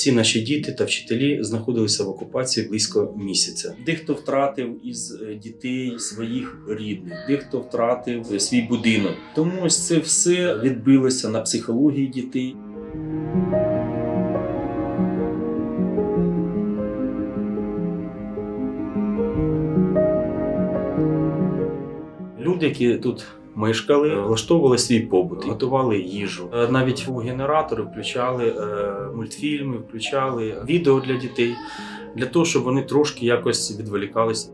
Всі наші діти та вчителі знаходилися в окупації близько місяця. Дехто втратив із е, дітей своїх рідних, дехто втратив е, свій будинок. Тому ось це все відбилося на психології дітей. Люди, які тут мешкали, влаштовували свій побут, готували їжу. Е, Навіть у генератори включали е, мультфільми, включали відео для дітей для того, щоб вони трошки якось відволікалися.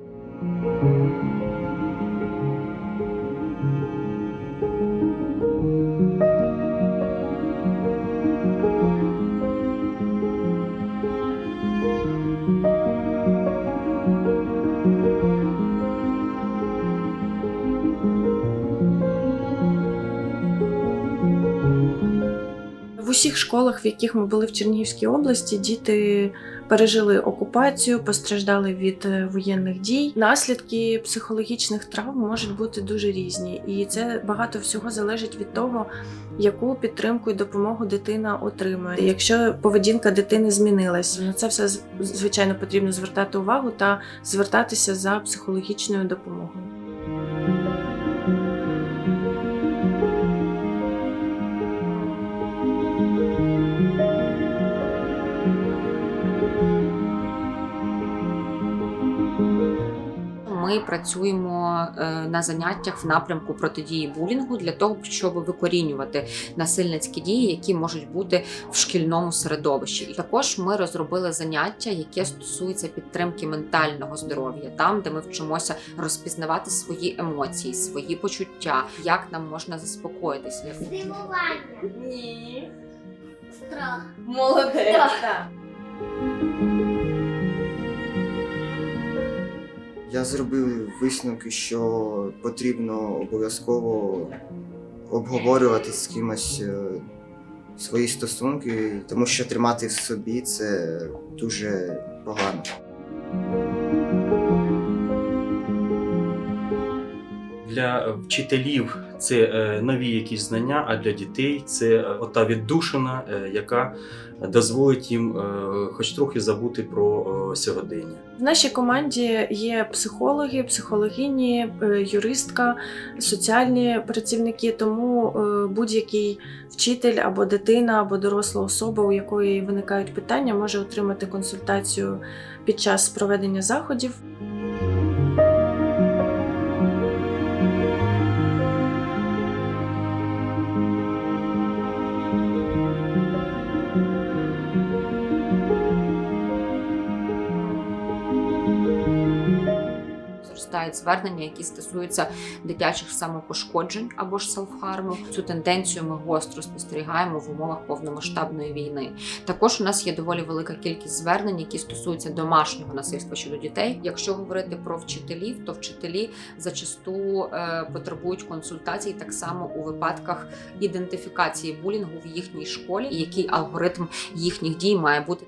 Усіх школах, в яких ми були в Чернігівській області, діти пережили окупацію, постраждали від е, воєнних дій. Наслідки психологічних травм можуть бути дуже різні, і це багато всього залежить від того, яку підтримку і допомогу дитина отримує. Якщо поведінка дитини змінилась, на це все звичайно потрібно звертати увагу та звертатися за психологічною допомогою. Ми працюємо е, на заняттях в напрямку протидії булінгу для того, щоб викорінювати насильницькі дії, які можуть бути в шкільному середовищі. І також ми розробили заняття, яке стосується підтримки ментального здоров'я, там, де ми вчимося розпізнавати свої емоції, свої почуття, як нам можна заспокоїтися. Здивування. Ні. Страх. Молодець. Так. Я зробив висновки, що потрібно обов'язково обговорювати з кимось е, свої стосунки, тому що тримати в собі це дуже погано. Для вчителів це е, нові якісь знання, а для дітей це е, ота віддушина, е, яка дозволить їм хоч трохи забути про сьогодення. В нашій команді є психологи, психологині, юристка, соціальні працівники. Тому будь-який вчитель або дитина, або доросла особа, у якої виникають питання, може отримати консультацію під час проведення заходів. Зростають звернення, які стосуються дитячих самопошкоджень або ж селфхарму. Цю тенденцію ми гостро спостерігаємо в умовах повномасштабної війни. Також у нас є доволі велика кількість звернень, які стосуються домашнього насильства щодо дітей. Якщо говорити про вчителів, то вчителі зачасту е, потребують консультацій так само у випадках ідентифікації булінгу в їхній школі, який алгоритм їхніх дій має бути.